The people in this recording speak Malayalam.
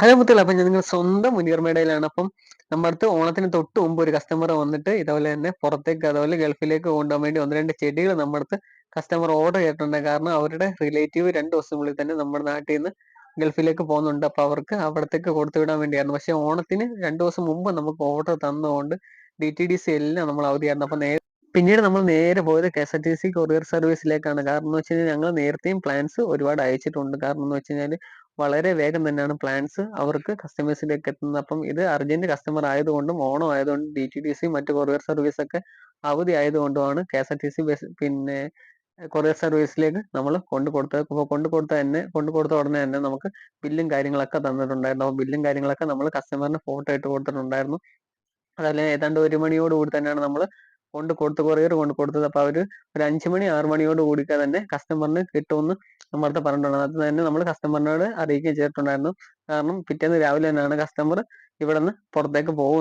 ഹലോ മുത്തുകളെ അപ്പം നിങ്ങൾ സ്വന്തം മുനിയർമേടയിലാണ് അപ്പം നമ്മുടെ അടുത്ത് ഓണത്തിന് തൊട്ട് മുമ്പ് ഒരു കസ്റ്റമർ വന്നിട്ട് ഇതുപോലെ തന്നെ പുറത്തേക്ക് അതുപോലെ ഗൾഫിലേക്ക് കൊണ്ടുപോകാൻ വേണ്ടി ഒന്ന് രണ്ട് ചെടികൾ നമ്മുടെ അടുത്ത് കസ്റ്റമർ ഓർഡർ ചെയ്തിട്ടുണ്ട്. കാരണം അവരുടെ റിലേറ്റീവ് രണ്ട് ഉള്ളിൽ തന്നെ നമ്മുടെ നാട്ടിൽ നിന്ന് ഗൾഫിലേക്ക് പോകുന്നുണ്ട്. അപ്പോൾ അവർക്ക് അവിടത്തേക്ക് കൊടുത്തു വിടാൻ വേണ്ടിയായിരുന്നു. പക്ഷേ ഓണത്തിന് രണ്ട് ദിവസം മുമ്പ് നമുക്ക് ഓർഡർ തന്നതുകൊണ്ട് ഡി ടി ഡി സി എല്ലാം നമ്മൾ അവധിയായിരുന്നു. അപ്പോൾ നേരെ പിന്നീട് നമ്മൾ നേരെ പോയത് K S R T C courier സർവീസിലേക്കാണ് കാരണം എന്ന് വെച്ച് ഞങ്ങൾ നേരത്തെയും പ്ലാൻസ് ഒരുപാട് അയച്ചിട്ടുണ്ട്. കാരണം എന്ന് വെച്ച് വളരെ വേഗം തന്നെയാണ് പ്ലാൻസ് അവർക്ക് കസ്റ്റമേഴ്സിലേക്ക് എത്തുന്നത്. അപ്പം ഇത് അർജന്റ് കസ്റ്റമർ ആയതുകൊണ്ടും ഓണം ആയതുകൊണ്ടും ഡി ടി ഡി സി മറ്റു കൊറിയർ സർവീസ് ഒക്കെ അവധി ആയതുകൊണ്ടുമാണ് K S R T C bus പിന്നെ കൊറിയർ സർവീസിലേക്ക് നമ്മൾ കൊണ്ടു കൊടുത്തത് അപ്പോൾ കൊണ്ടു കൊടുത്ത തന്നെ കൊണ്ടു കൊടുത്ത ഉടനെ തന്നെ നമുക്ക് ബില്ലും കാര്യങ്ങളൊക്കെ തന്നിട്ടുണ്ടായിരുന്നു. അപ്പോൾ ബില്ലും കാര്യങ്ങളൊക്കെ നമ്മൾ കസ്റ്റമറിന് ഫോട്ടോ ഇട്ട് കൊടുത്തിട്ടുണ്ടായിരുന്നു. അതല്ല ഏതാണ്ട് ഒരു മണിയോട് കൂടി തന്നെയാണ് നമ്മൾ കൊണ്ട് കൊടുത്ത് കൊറിയർ കൊണ്ട് കൊടുത്തത്. അപ്പോൾ അവർ ഒരു അഞ്ച് മണി ആറ് മണിയോട് കൂടിയൊക്കെ തന്നെ കസ്റ്റമറിന് കിട്ടുമെന്ന് നമ്മുടെ അടുത്ത് പറഞ്ഞിട്ടുണ്ട്. അത് തന്നെ നമ്മൾ കസ്റ്റമറിനോട് അറിയിക്കുകയും ചെയ്തിട്ടുണ്ടായിരുന്നു. കാരണം പിറ്റേന്ന് രാവിലെ തന്നെയാണ് കസ്റ്റമർ ഇവിടെ നിന്ന് പുറത്തേക്ക് പോകുന്നത്.